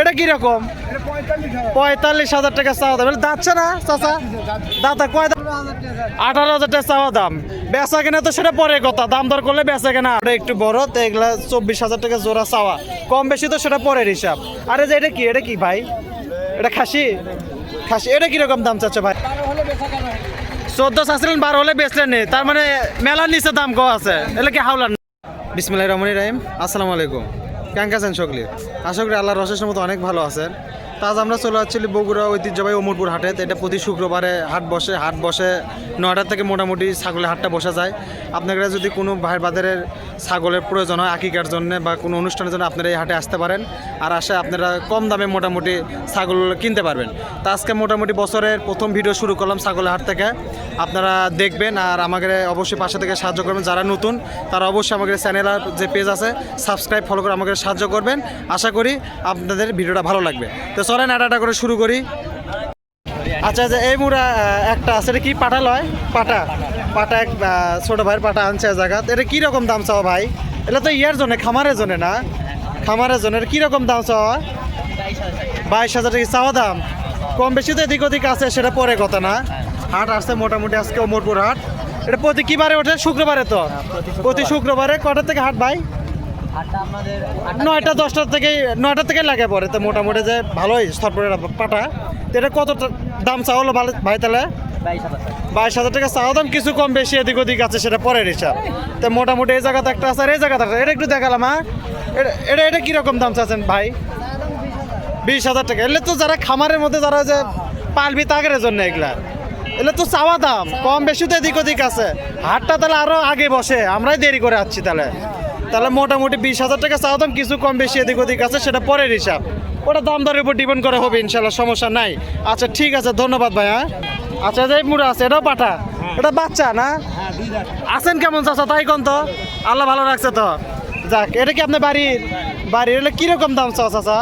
এটা কীরকম পঁয়তাল্লিশ হাজার টাকা চাওয়া দাম। যাচ্ছে না, চাচা? দাদা কয় দাম? আঠারো হাজার টাকা চাওয়া দাম। বেচা কেনা তো সেটা পরে কথা। দাম দর করলে বেচা কেনা। একটু বড়, তো এগুলা চব্বিশ হাজার টাকা জোড়া চাওয়া। কম বেশি তো সেটা পরের হিসাব। আরে যে এটা কি? এটা কি ভাই? এটা খাসি? খাসি। এটা কীরকম দাম চাচ্ছে ভাই? চোদ্দ চাচ্ছিলেন, বারো হলে বেচলেন নি। তার মানে মেলার নিচে দাম কম আছে। এটা কি হাওলার বিসমিল্লাহ রহমান রাহিম। আসসালামু আলাইকুম। কেমন আছেন সকলে। আশা করি আল্লাহর রসের মতো অনেক ভালো আছেন। তা আজ আমরা চলে যাচ্ছি বগুড়া ঐতিহ্যবাহী অমরপুর হাটে। তো এটা প্রতি শুক্রবারে হাট বসে হাট বসে নয়টার থেকে মোটামুটি ছাগলের হাটটা বসা যায়। আপনারা যদি কোনো ভাইয়ের বাজারের ছাগলের প্রয়োজন হয় আকিকার জন্য বা কোনো অনুষ্ঠানের জন্য আপনারা এই হাটে আসতে পারেন। আর আসে আপনারা কম দামে মোটামুটি ছাগল কিনতে পারবেন। তা আজকে মোটামুটি বছরের প্রথম ভিডিও শুরু করলাম ছাগলের হাট থেকে। আপনারা দেখবেন আর আমাকে অবশ্যই পাশে থেকে সাহায্য করবেন। যারা নতুন, তারা অবশ্যই আমাদের চ্যানেল আর যে পেজ আছে, সাবস্ক্রাইব, ফলো করে আমাকে সাহায্য করবেন। আশা করি আপনাদের ভিডিওটা ভালো লাগবে। তো চলেন একটা করে শুরু করি। আচ্ছা যে এই মুড়া একটা আছে এটা কি পাটা লয়? পাটা। পাটা এক ছোট ভাইয়ের পাটা আনছে জায়গা। এটা কি রকম দাম চাও ভাই? এটা তো ইয়ার জন্য খামারের জন্য না? খামারের জন্য এটা কি রকম দাম চাওয়া বাইশ হাজার টাকা চাওয়া দাম। কম বেশি তো এদিক ওদিক আছে সেটা পরে কথা না। হাট আসছে মোটামুটি আজকে অমরপুর হাট। এটা প্রতি কি বারে ওঠে? শুক্রবারে তো? প্রতি শুক্রবারে কটা থেকে হাট ভাই? নয়টা দশটা থেকে নয়টা থেকে লাগে পরে তো মোটামুটি যে ভালোই স্থটপরে পাটা। এটা কত দাম চাওয়া হলো ভাই তাহলে? বাইশ হাজার টাকা। চাওয়া দাম কিছু কম বেশি এদিক ওদিক আছে সেটা পরের হিসাব। তো মোটামুটি এই জায়গাতে একটা আছে আর এই জায়গাতে একটা। এটা একটু দেখালাম হ্যাঁ? এটা এটা কীরকম দাম চাচ্ছেন ভাই? বিশ হাজার টাকা। এলে তো যারা খামারের মধ্যে যারা যে পালবি তাগের জন্য এগুলা। এলে তো চাওয়া দাম। কম বেশি তো এদিক ওদিক আছে। হাটটা তাহলে আরও আগে বসে। আমরাই দেরি করে আসছি তাহলে। তাহলে মোটামুটি বিশ হাজার টাকা চাওয়া দাম কিছু কম বেশি এদিক ওদিক আছে সেটা পরের হিসাব। ওটা দাম দরের উপর ডিপেন্ড করে হবে ইনশাল্লাহ সমস্যা নাই। আচ্ছা ঠিক আছে ধন্যবাদ ভাই হ্যাঁ? আচ্ছা যে মুড়া আছে এটাও পাঠা? এটা বাচ্চা না? আছেন কেমন চাচা তাই কোন তো? আল্লাহ ভালো রাখছে তো। যাক এটা কি আপনার বাড়ির? বাড়ির এটা কীরকম দাম চাও চাচা?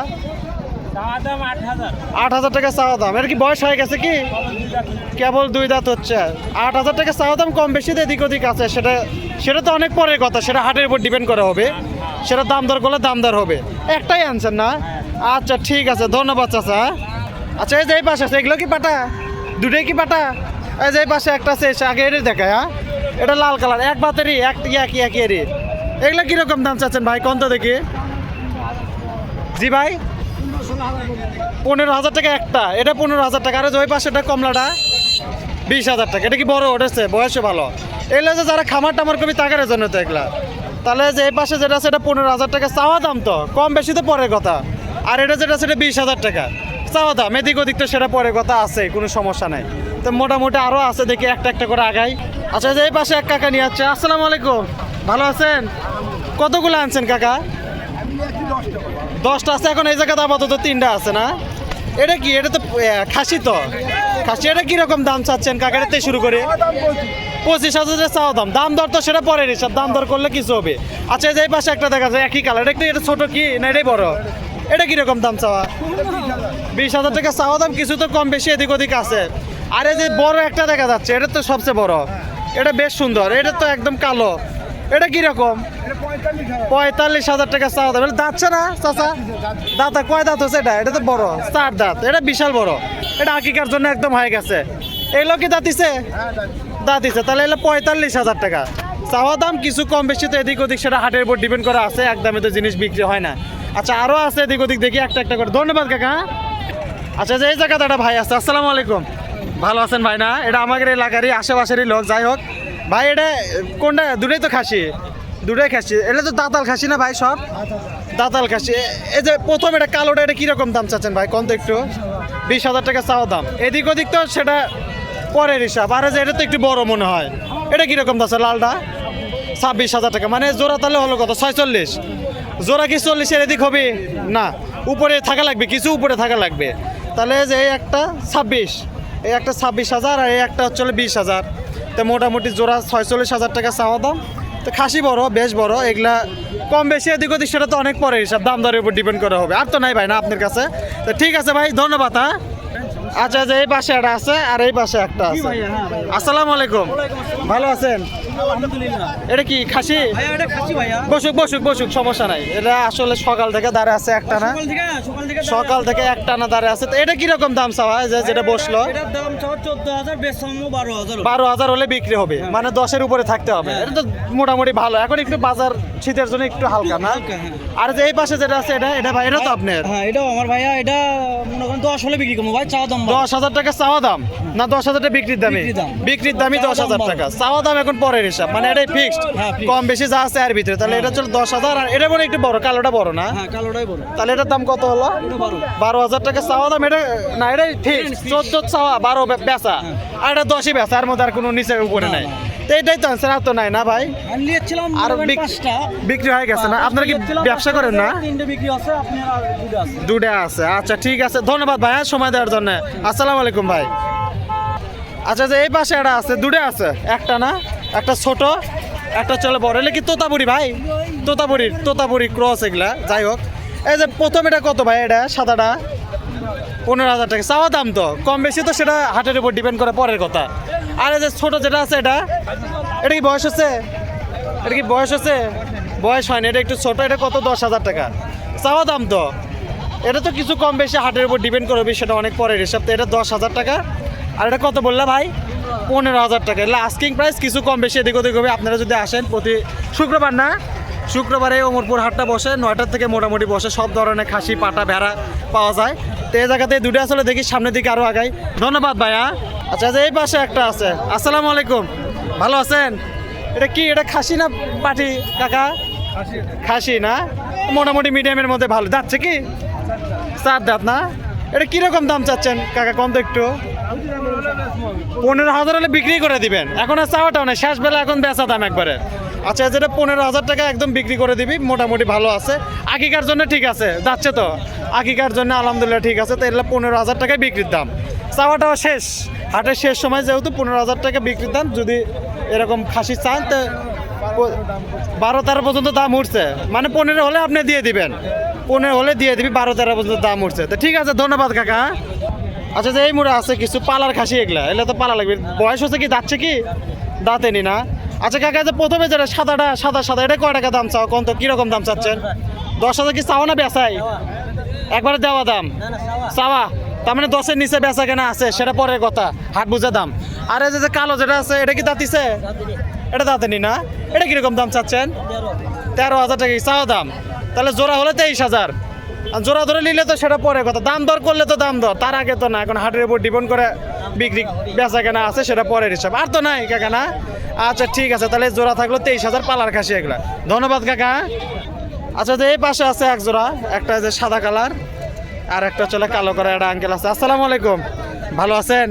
আট হাজার। টাকা চাওয়া দাম। এটা কি বয়স হয়ে গেছে কি? কেবল দুই দাঁত হচ্ছে। আট হাজার টাকা চাওয়া দাম কম বেশি এদিক ওদিক আছে। সেটা সেটা তো অনেক পরের কথা। সেটা হাটের উপর ডিপেন্ড করা হবে। সেটা দাম দর করলে দাম দর হবে। একটাই আনছেন না? আচ্ছা ঠিক আছে। ধন্যবাদ, চাচা। আচ্ছা এই যে এই পাশে আছে। এগুলো কি পাটা? দুটোই কি পাটা? এই যে এই পাশে একটা আছে। আগে এর দেখায় হ্যাঁ? এটা লাল কালার। এক বাতেরই, এক একই একই এরই। এগুলো কীরকম দাম চাচ্ছেন ভাই? কোন তো দেখি? জি ভাই? পনেরো হাজার টাকা একটা। এটা পনেরো হাজার টাকা। আর ওই ওই পাশেটা কমলাটা? বিশ হাজার টাকা। এটা কি বড় উঠেছে বয়সে ভালো। এগুলো যে যারা খামার টামার কবি তাকারের জন্য তো এগুলা। তাহলে যে এই পাশে যেটা আছে, এটা পনেরো হাজার টাকা। চাওয়া দাম তো, কম বেশি তো পরের কথা। আর এটা যেটা সেটা বিশ হাজার টাকা। চাওয়া দাম, এদিক ওদিক তো সেটা পরের কথা আছে, কোনো সমস্যা নাই। তো মোটামুটি আরও আছে, দেখি একটা একটা করে আগাই। আচ্ছা যে এই পাশে এক কাকা নিয়ে যাচ্ছে আসসালামু আলাইকুম। ভালো আছেন? কতগুলো আনছেন কাকা? দশটা আছে, এখন এই জায়গাতে আপাতত তিনটা আছে না? এটা কি? এটা তো খাসি তো? খাসি, এটা কীরকম দাম চাচ্ছেন? কাকাটাতে শুরু করে। পঁচিশ হাজার চাওয়া দাম। দাম দর তো সেটা পরের হিসাব। দাম দর করলে কিছু হবে। আচ্ছা এই পাশে একটা দেখা যায়, একই কালার একটু এটা ছোট কি না এটাই বড়? এটা কীরকম দাম চাওয়া? বিশ হাজার টাকা চাওয়া দাম, কিছু তো কম বেশি এদিক ওদিক আছে। আর যে বড় একটা দেখা যাচ্ছে, এটা তো সবচেয়ে বড়। এটা বেশ সুন্দর। এটা তো একদম কালো। এটা কীরকম পঁয়তাল্লিশ হাজার টাকা চাওয়া দাম। যাচ্ছে না, চাচা? দাঁতা কয় দাঁত হচ্ছে এটা? এটা তো বড়, চার দাঁত। এটা বিশাল বড়। এটা আকিকার জন্য একদম হয়ে গেছে। এগুলো কি দাঁতিছে দাঁতিছে তাহলে এগুলো পঁয়তাল্লিশ হাজার টাকা। চাওয়া দাম কিছু কম বেশি তো এদিক ওদিক সেটা হাটের উপর ডিপেন্ড করা আছে। একদমই তো জিনিস বিক্রি হয় না। আচ্ছা আরও আছে এদিক ওদিক দেখি একটা একটা করে। ধন্যবাদ, কাকা আচ্ছা যে এই জায়গাতে একটা ভাই আছে। আসসালামু আলাইকুম। ভালো আছেন ভাই, না? এটা আমাদের এলাকারই, আশেপাশেরই লোক। যাই হোক। ভাই, এটা কোনটা? দুটোই তো খাসি। দুটোই খাসি। এটা তো দাঁতাল খাসি না ভাই সব? দাঁতাল খাসি। এই যে প্রথম এটা কালোটা, এটা কীরকম দাম চাচ্ছেন ভাই? কোন তো একটু? বিশ হাজার টাকা চাওয়া দাম। এদিক ওদিক তো সেটা পরের হিসাব। আর যে এটা তো একটু বড় মনে হয়। এটা কীরকম দাম লালটা? ছাব্বিশ হাজার টাকা। মানে জোড়া তাহলে হলো কত? ছয়চল্লিশ। জোড়া কি চল্লিশের এদিক হবে? না। উপরে থাকা লাগবে, কিছু উপরে থাকা লাগবে। তাহলে যে এই একটা ছাব্বিশ। এই একটা ছাব্বিশ হাজার আর এই একটা হচ্ছে বিশ হাজার। তো মোটামুটি জোড়া ছয়চল্লিশ হাজার টাকা চাওয়া দাম। তো খাসি বড়, বেশ বড়, এগুলা কম বেশি এদিক ওদিক, সেটা তো অনেক পরে হিসাব, দাম দরের উপর ডিপেন্ড করা হবে। আর তো নাই ভাই, না আপনার কাছে। তো ঠিক আছে ভাই, ধন্যবাদ হ্যাঁ? আচ্ছা যে এই পাশে একটা আছে আর এই পাশে একটা আছে। আসসালামু আলাইকুম। ভালো আছেন? এটা কি খাসি? এটা বসুক বসুক বসুক সমস্যা নাই। এটা আসলে সকাল থেকে দাঁড়িয়ে আছে একটা না। সকাল থেকে একটা না দাঁড়িয়ে আছে। তো এটা কীরকম দাম চাওয়া যেটা বসল? বারো হাজার হলে। বিক্রি হবে। মানে দশের উপরে থাকতে হবে। হ্যাঁ। এটা তো মোটামুটি ভালো। এখন একটু বাজার শীতের জন্য একটু হালকা না? হ্যাঁ। আর যে এই পাশে যেটা আছে এটা এটা ভাই এটা তো আপনার? হ্যাঁ এটাও আমার ভাইয়া এটা মনে করেন দশ হলে বিক্রি করব। ভাই চাওয়া দাম দশ হাজার টাকা চাওয়া দাম? না দশ হাজার টাকা বিক্রির দামে বিক্রির দাম। দামই দশ হাজার টাকা। চাওয়া দাম এখন পরের হিসাব। মানে এটাই ফিক্সড হ্যাঁ, কম বেশি যা আছে এর ভিতরে। তাহলে এটা চলো দশ হাজার। আর এটা মনে হয় একটু বড় কালোটা বড় না? হ্যাঁ কালোটাই বড়। তাহলে এটার দাম কত হলো? বারো। হাজার টাকা চাওয়া দাম। এটা না এটাই ঠিক fixed। চোদ্দ চাওয়া বারো বেচা। আর এটা দশই বেচা। আর মধ্যে আর কোনো নিচে উপরে নাই। তো এটাই তো আনসার আর তো নাই না ভাই। নিয়েছিলাম আর বিক্রি হয়ে গেছে না? আপনারা কি ব্যবসা করেন না? তিনটে বিক্রি আছে আপনি আর দুটো আছে। দুটা আছে। আচ্ছা ঠিক আছে। ধন্যবাদ ভাই হ্যাঁ, সময় দেওয়ার জন্য। আসসালামু আলাইকুম ভাই। আচ্ছা যে এই পাশে একটা আছে দুটো আছে। একটা না? একটা ছোট একটা চলে বড়। এলে কি তোতাপুরি ভাই? তোতাপুরির তোতাপুরি ক্রস এগুলা। যাই হোক। এই যে প্রথম এটা কত ভাই এটা? সাদাটা? পনেরো হাজার টাকা। চাওয়া দাম তো, কম বেশি তো সেটা হাটের উপর ডিপেন্ড করে, পরের কথা। আর এই যে ছোট যেটা আছে এটা এটা কি বয়স হচ্ছে? এটা কি বয়স হচ্ছে? বয়স হয়নি, এটা একটু ছোট, এটা কত? দশ হাজার টাকা। চাওয়া দাম তো। এটা তো কিছু কম বেশি হাটের উপর ডিপেন্ড করবে, সেটা অনেক পরের হিসাব। তো এটা দশ হাজার টাকা। আর এটা কত বললা ভাই? পনেরো হাজার টাকা। এগুলো আস্কিং প্রাইস কিছু কম বেশি, এদিক ওদিক হবে। আপনারা যদি আসেন প্রতি শুক্রবার না, শুক্রবারে ওমরপুর হাটটা বসে, নয়টার থেকে মোটামুটি বসে। সব ধরনের খাসি, পাটা, ভেড়া পাওয়া যায়। তো এই জায়গাতে দুটো আসলে দেখি সামনের দিকে আরও আগাই। ধন্যবাদ ভাইয়া। আচ্ছা এই পাশে একটা আছে। আসসালামু আলাইকুম। ভালো আছেন? এটা কি এটা খাসি না পাটি কাকা? খাসি না? মোটামুটি মিডিয়ামের মধ্যে ভালো। যাচ্ছে কি? চার দাঁত না? এটা কীরকম দাম চাচ্ছেন? কাকা কম তো একটু। পনেরো হাজার হলে বিক্রি করে দিবেন। এখন আর চাওয়াটাও না শেষ বেলা এখন বেচা দাম একবারে। আচ্ছা যেটা পনেরো হাজার টাকা একদম বিক্রি করে দিবি, মোটামুটি ভালো আছে। আকিকার জন্য ঠিক আছে, যাচ্ছে তো? আকিকার জন্য আলহামদুলিল্লাহ ঠিক আছে তো এগুলো পনেরো হাজার টাকায় বিক্রির দাম। চাওয়াটাও শেষ। হাটের শেষ সময় যেহেতু পনেরো হাজার টাকা বিক্রির দাম, যদি এরকম খাসি চান, তো বারো তেরো পর্যন্ত দাম উঠছে। মানে পনেরো হলে আপনি দিয়ে দিবেন। পনেরো হলে দিয়ে দিবি, বারো তেরো পর্যন্ত দাম উঠছে। তো ঠিক আছে, ধন্যবাদ কাকা আচ্ছা যে এই মুড়ে আছে কিছু পালার খাসি এগুলা, এগুলো তো পালা লাগবে। বয়স হচ্ছে কি যাচ্ছে কি? দাঁতেনি না। আচ্ছা কাকা যে প্রথমে যেটা সাদাটা সাদা সাদা এটা কয় টাকা দাম চাও? কোন তো কীরকম দাম চাচ্ছেন? দশ হাজার কি চাও না বেচাই? একবারে দেওয়া দাম। চাওয়া। তার মানে দশের নিচে বেচা কেনা আছে সেটা পরের কথা। হাট বুঝা দাম। আর এই যে কালো যেটা আছে এটা কি দাঁতিছে এটা দাঁতেনি না? এটা কীরকম দাম চাচ্ছেন? তেরো। হাজার টাকা চাওয়া দাম? তাহলে জোড়া হলে তেইশ হাজার। আর জোড়া ধরে নিলে তো সেটা পরে কথা। দাম দর করলে তো দাম দর। তার আগে তো না এখন হাটের উপর ডিপেন্ড করে বিক্রি বেচা কেনা আছে, সেটা পরের হিসাব। আর তো নাই কাকা না আচ্ছা ঠিক আছে, তাহলে জোড়া থাকল তেইশ হাজার পালার খাসি এগুলা। ধন্যবাদ, কাকা। আচ্ছা যে এই পাশে আছে এক জোড়া, একটা যে সাদা কালার, আর একটা চলে কালো করা, একটা আঙ্কেল আছে। আসসালামু আলাইকুম। ভালো আছেন?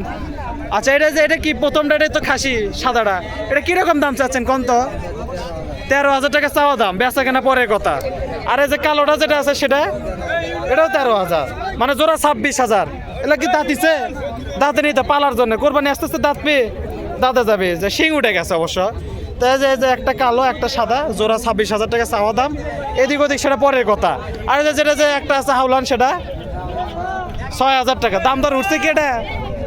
আচ্ছা এটা যে, এটা কি প্রথমটা এটাই তো খাসি সাদাটা? এটা কীরকম দাম চাচ্ছেন কোন তো? তেরো হাজার টাকা চাওয়া দাম বেচা কেনা পরের কথা। আর এই যে কালোটা যেটা আছে সেটা, এটাও তেরো হাজার। মানে জোড়া ছাব্বিশ হাজার। এগুলা কি দাঁতিছে দাঁতে নিতে পালার জন্য। কোরবানি আস্তে আস্তে দাঁত পেয়ে দাঁতে যাবে। যে শিং উঠে গেছে অবশ্য। তো এই যে যে একটা কালো, একটা সাদা, জোড়া ছাব্বিশ হাজার টাকা চাওয়া দাম। এদিক ওদিক সেটা পরের কথা। আর যেটা যে একটা আছে হাউলান সেটা ছয় হাজার টাকা। দাম দর উঠছে কি এটা?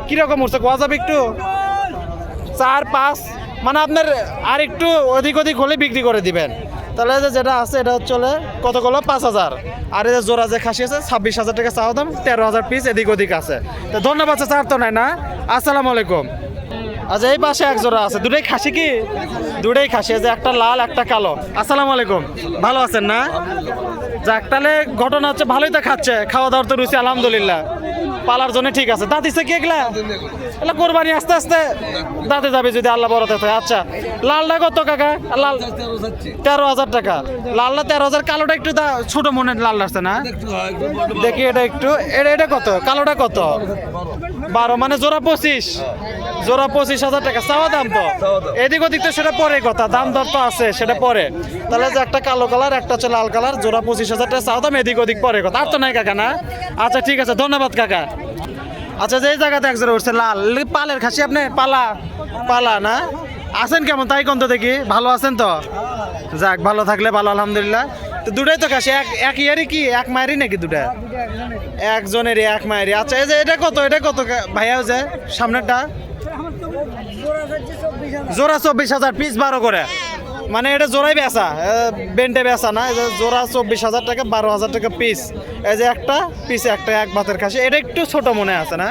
কীরকম উঠছে? কোয়া যাবে একটু? চার, পাঁচ। মানে আপনার আর একটু অধিক অধিক হলে বিক্রি করে দিবেন। তাহলে যেটা আছে, এটা চলে কত পাঁচ হাজার। আর এই যে জোড়া যে খাসি আছে, ছাব্বিশ হাজার টাকা চাওয়া দাম, তেরো হাজার পিস এদিক ওদিক আছে। তো ধন্যবাদ স্যার তো নাই না? আসসালামু আলাইকুম। আচ্ছা এই পাশে এক জোড়া আছে। দুটাই খাসি কি? দুটাই খাসি যে একটা লাল, একটা কালো। আসসালামু আলাইকুম। ভালো আছেন না? যাক, তাহলে ঘটনা হচ্ছে ভালোই তো খাচ্ছে। খাওয়া দাওয়ার তো রুচি আলহামদুলিল্লাহ। পালার জন্য ঠিক আছে। দাঁতিছে কি এগুলা? এগুলা কোরবানি আস্তে আস্তে দাঁতে যাবে যদি আল্লাহ বড় থাকে আচ্ছা লালটা কত কাকা? লাল তেরো হাজার টাকা। লালটা তেরো হাজার, কালোটা একটু ছোট মনে লাল আসছে না? দেখি এটা একটু। এটা এটা কত? কালোটা কত? বারো মানে জোড়া পঁচিশ। জোড়া পঁচিশ হাজার টাকা। চাওয়া দাম তো? এদিক ওদিক তো সেটা পরে কথা। দাম দর তো আছে সেটা পরে। তাহলে যে একটা কালো কালার একটা হচ্ছে লাল কালার জোড়া পঁচিশ হাজার টাকা চাওয়া দাম এদিক ওদিক পরে কথা। আর তো নাই কাকা না? আচ্ছা ঠিক আছে। ধন্যবাদ কাকা। আচ্ছা যে জায়গাতে এক জোড়া উঠছে লাল। পালের খাসি আপনি? পালা। পালা না? আছেন কেমন? তাই কোন তো দেখি। ভালো আছেন তো? যাক ভালো থাকলে ভালো আলহামদুলিল্লাহ। তো দুটাই তো খাসি এক এক ইয়ারই কি এক মায়েরই নাকি দুটা? একজনেরই এক মায়েরই। আচ্ছা এই যে এটা কত এটা কত ভাইয়া যে সামনেরটা? জোড়া চব্বিশ হাজার। পিস বারো করে। মানে এটা জোড়াই বেচা বেন্টে বেচা না জোড়া চব্বিশ হাজার টাকা বারো হাজার টাকা পিস এই যে একটা পিস একটা এক ভাতের খাসি। এটা একটু ছোট মনে আছে না?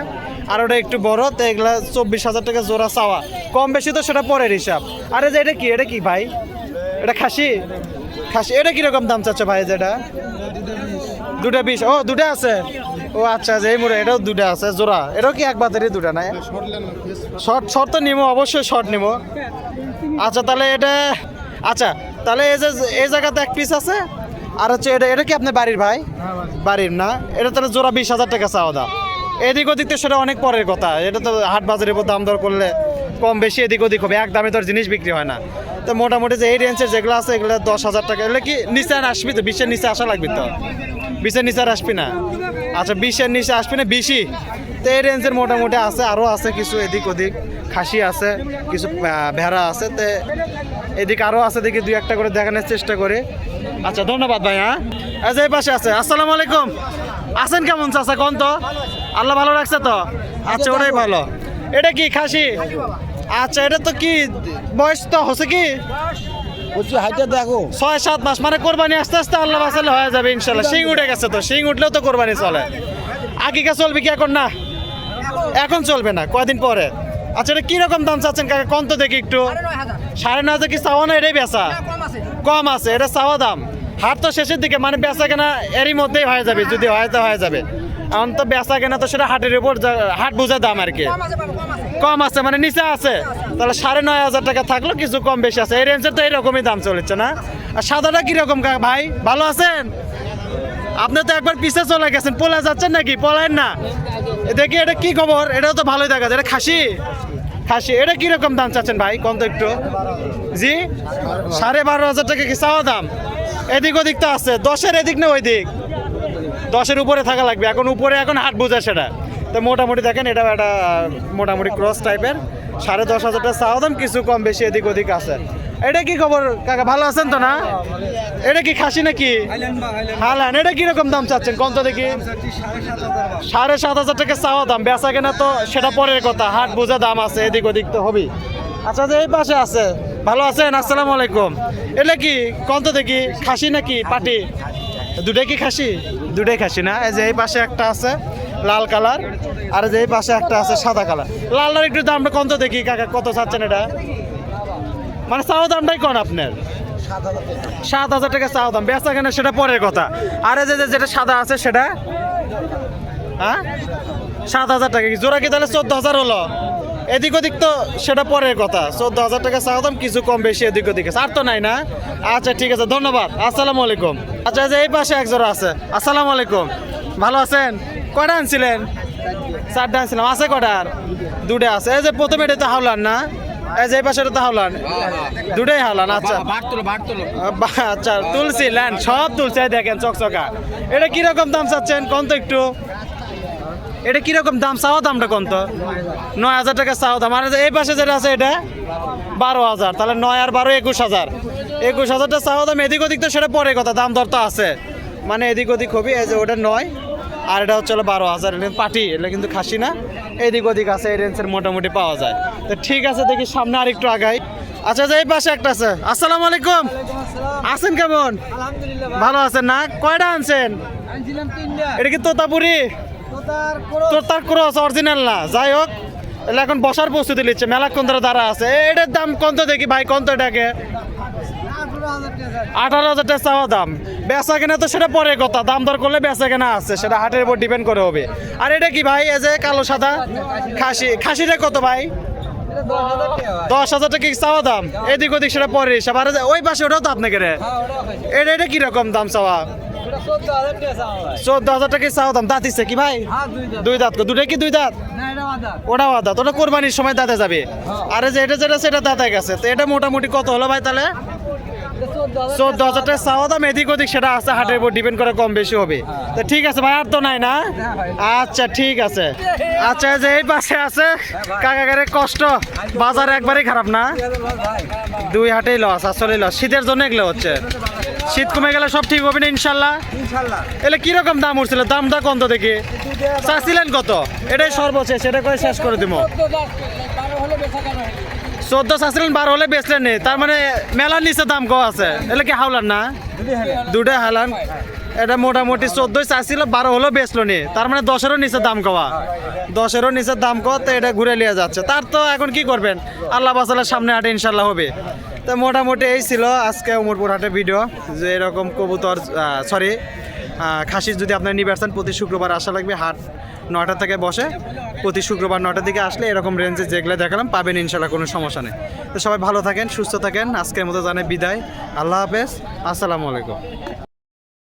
আর ওটা একটু বড় তো এগুলা চব্বিশ হাজার টাকা জোড়া চাওয়া। কম বেশি তো সেটা পরের হিসাব। আরে যে এটা কি এটা কি ভাই? এটা খাসি? খাসি। এটা কীরকম দাম চাচ্ছে ভাই যেটা? দুটা বিশ ও, দুটা আছে? ও আচ্ছা যে এই মুড়ে, এটাও দুটা আছে, জোড়া। এটাও কি এক বাতেরই দুটা, নাই? শর্ট শর্ট তো নিবো অবশ্যই শর্ট নিবো আচ্ছা তাহলে এটা আচ্ছা তাহলে এই যে, এই জায়গাতে এক পিস আছে? আর হচ্ছে এটা এটা কি আপনার বাড়ির ভাই? বাড়ির না? এটা তাহলে জোড়া বিশ হাজার টাকা চাওয়া দাম। এদিক ওদিক তো সেটা অনেক পরের কথা। এটা তো হাট বাজারের উপর দাম দর করলে কম বেশি এদিক ওদিক হবে, এক দামে তোর জিনিস বিক্রি হয় না। তো মোটামুটি যে এই রেঞ্জের যেগুলো আছে, এগুলো দশ হাজার টাকা, এগুলো কি নিচে আর আসবি তো? বিশের নিচে আসা লাগবে তো? বিশের নিচে আর আসবি না? আচ্ছা বিশের নিচে আসবি না? বেশি তো এই রেঞ্জের মোটামুটি আছে আরও আছে কিছু এদিক ওদিক। খাসি আছে, কিছু ভেড়া আছে, তো এদিকে আরও আছে, দেখি দুই একটা করে দেখানোর চেষ্টা করি। আচ্ছা ধন্যবাদ ভাই হ্যাঁ? যে এই পাশে আছে, আসসালামু আলাইকুম। আছেন কেমন চাচা, কোন তো? আল্লাহ ভালো রাখছে তো? আচ্ছা ওটাই ভালো। এটা কি, খাসি? আচ্ছা এটা তো কি বয়স তো হচ্ছে কি? বলছি হাইটা দেখো। ছয় সাত মাস মানে কোরবানি আস্তে আস্তে আল্লাহ বাসালে হয়ে যাবে ইনশাল্লাহ। শিং উঠে গেছে তো শিং উঠলেও তো কোরবানি চলে। আগিকা চলবে কি এখন না? এখন চলবে না কয়দিন পরে? আচ্ছা এটা কীরকম দাম চাচ্ছেন কাকা? কম তো দেখি একটু। সাড়ে নয় হাজার। কি চাওয়া না এটাই বেচা? কম আছে। এটা চাওয়া দাম। হাট তো শেষের দিকে মানে বেচা কেনা এরই মধ্যেই হয়ে যাবে যদি হয় তো হয়ে যাবে। এখন তো বেচা কেনা তো সেটা হাটের উপর যা- হাট বুঝে দাম আর কি। কম আছে মানে নিচে আছে। তাহলে সাড়ে নয় হাজার টাকা থাকল, কিছু কম বেশি আছে। এই রেঞ্জের তো এইরকমই দাম চলেছে না? আর সাদাটা কীরকম ভাই, ভালো আছেন? আপনি তো একবার পিছে চলে গেছেন, পোলা যাচ্ছেন নাকি? পলায়েন না। দেখি এটা কি খবর? এটাও তো ভালোই দেখা যায়। এটা খাসি? খাসি। এটা কীরকম দাম চাচ্ছেন ভাই? কোন তো একটু। জি? সাড়ে বারো হাজার টাকা কি চাওয়া দাম? এদিক ওদিক তো আছে। দশের এদিক না ওই দিক দশের উপরে থাকা লাগবে। এখন উপরে এখন হাট বোঝা সেটা। তো মোটামুটি দেখেন, এটা একটা মোটামুটি ক্রস টাইপের সাড়ে দশ হাজার টাকা চাওয়া দাম, কিছু কম বেশি এদিক ওদিক আছে। এটা কি খবর, কাকা, ভালো আছেন তো না? এটা কি খাসি নাকি? হালান, এটা কীরকম দাম চাচ্ছেন? কত দেখি। সাড়ে সাত হাজার টাকা চাওয়া দাম, বেচা কেনা তো সেটা পরের কথা। হাট বোঝা দাম আছে, এদিক ওদিক তো হবেই। আচ্ছা যে এই পাশে আছে। ভালো আছেন? আসসালামু আলাইকুম। এটা কি কত দেখি, খাসি নাকি পাটি? দুটাই কি খাসি? দুটাই খাসি না, এই যে এই পাশে একটা আছে। লাল কালার। আর যে পাশে একটা আছে সাদা কালার। লালটার একটু দামটা কত দেখি, কাকা কত চাচ্ছেন এটা? মানে চাওয়া দামটাই কোন আপনার। সাত হাজার টাকা চাওয়া দাম। বেচা কেনা সেটা পরের কথা। আর যে যেটা সাদা আছে সেটা? হ্যাঁ? সাত হাজার টাকা। কি জোড়া কি তাহলে চোদ্দ হাজার হলো? এদিক ওদিক তো সেটা পরের কথা। চোদ্দ হাজার টাকা চাওয়া দাম, কিছু কম বেশি এদিক ওদিক। আর তো নাই না? আচ্ছা ঠিক আছে। ধন্যবাদ। আসসালামু আলাইকুম। আচ্ছা যে এই পাশে এক জোড়া আছে। আসসালামু আলাইকুম। ভালো আছেন? কয়টা আনছিলেন? চারটা আনছিলাম। আছে কটার দুটা আছে। এই যে প্রথমে এটা তো হাওলান না? এই যে এই পাশে এটা তো হাওলান। দুটাই হাওলান আচ্ছা। আচ্ছা তুলসি ল্যান্ড সব এই দেখেন চকচকা। এটা কীরকম দাম চাচ্ছেন? কোন তো একটু? এটা কীরকম দাম? চাওয়া দামটা কোন তো? নয় হাজার টাকা চাওয়া দাম। আর এই পাশে যেটা আছে এটা? বারো হাজার। তাহলে নয় আর বারো একুশ হাজার। একুশ হাজারটা চাওয়া দাম। এদিক ওদিক তো সেটা পরে কথা। দাম দর তো আছে। মানে এদিক ওদিক হবে এই যে ওটা নয়। আর এটা হচ্ছে হলো বারো হাজার। এটা পাটি এটা কিন্তু খাসি না। এদিক ওদিক আছে এই রেঞ্জের মোটামুটি পাওয়া যায়। তো ঠিক আছে দেখি সামনে আর একটু আগাই। আচ্ছা যে এই পাশে একটা আছে। আসসালামু আলাইকুম। আছেন কেমন? ভালো। আছেন না? কয়টা আনছেন? এটা কি তোতাপুরি? তোতার ক্রস। অরিজিনাল না। যাই হোক এগুলো এখন বসার প্রস্তুতি নিচ্ছে। মেলাক্ষণ ধরে দাঁড়া আছে? এটার দাম কত দেখি ভাই? কত এটাকে? আঠারো হাজার টাকা চাওয়া দাম। বেচা কেনা তো সেটা পরে কথা, দাম দর করলে বেচা কেনা আছে, সেটা হাটের উপর ডিপেন্ড করে হবে। আর এটা কি ভাই, এই যে কালো সাদা? খাসি, খাসিটা কত ভাই? দশ হাজার টাকা কি চাওয়া দাম? এদিক ওদিক সেটা পরে হিসাব। আর ওই পাশে ওটাও তো আপনাকে রে। এটা এটা কীরকম দাম চাওয়া? চোদ্দ হাজার টাকা চাওয়া দাম? দাঁতিছে কি ভাই? দুই দাঁত দুটো কি দুই দাঁত? ওটাও দাঁত ওটা কোরবানির সময় দাঁতে যাবে। আরে যে এটা যেটা, সেটা দাঁতে গেছে। তো এটা মোটামুটি কত হলো ভাই তাহলে? চোদ্দ হাজার টাকা চাওয়া দাম এদিক ওদিক সেটা আছে হাটের উপর ডিপেন্ড করে কম বেশি হবে। তো ঠিক আছে ভাই আর তো নাই না? আচ্ছা ঠিক আছে। আচ্ছা যে এই পাশে আছে কাকাকারে কষ্ট। বাজার একবারই খারাপ না? দুই হাটেই লস আসলে লস শীতের জন্য এগুলো হচ্ছে। শীত কমে গেলে সব ঠিক হবে না ইনশাল্লাহ? এলে কীরকম দাম উঠছিল? দামটা কত দেখি। চাচ্ছিলেন কত? এটাই সর্বশেষ এটা করে শেষ করে দিব? চোদ্দ চাচ্ছিলেন বারো হলে বেচলেন নি। তার মানে মেলার নিচে দাম কম আছে। এলে কি হাওলার না? দুটা হালান। এটা মোটামুটি চোদ্দই চাচ্ছিল বারো হলেও বেচলো নি। তার মানে দশেরও নিচে দাম কওয়া দশেরও নিচে দাম কওয়া তো এটা ঘুরে নিয়ে যাচ্ছে। তার তো এখন কি করবেন? আল্লাহ বাসালের সামনে হাটে ইনশাল্লাহ হবে। তো মোটামুটি এই ছিল আজকে উমরপুর হাটের ভিডিও যে এরকম কবুতর সরি খাসি যদি আপনার নিবে আসেন প্রতি শুক্রবার আসা লাগবে হাট নয়টা থেকে বসে। প্রতি শুক্রবার নটার দিকে আসলে এরকম রেঞ্জে যেগুলো দেখালাম পাবেন ইনশাল্লাহ কোনো সমস্যা নেই। তো সবাই ভালো থাকেন, সুস্থ থাকেন, আজকের মতো জানে বিদায়। আল্লাহ হাফেজ, আসসালামু আলাইকুম।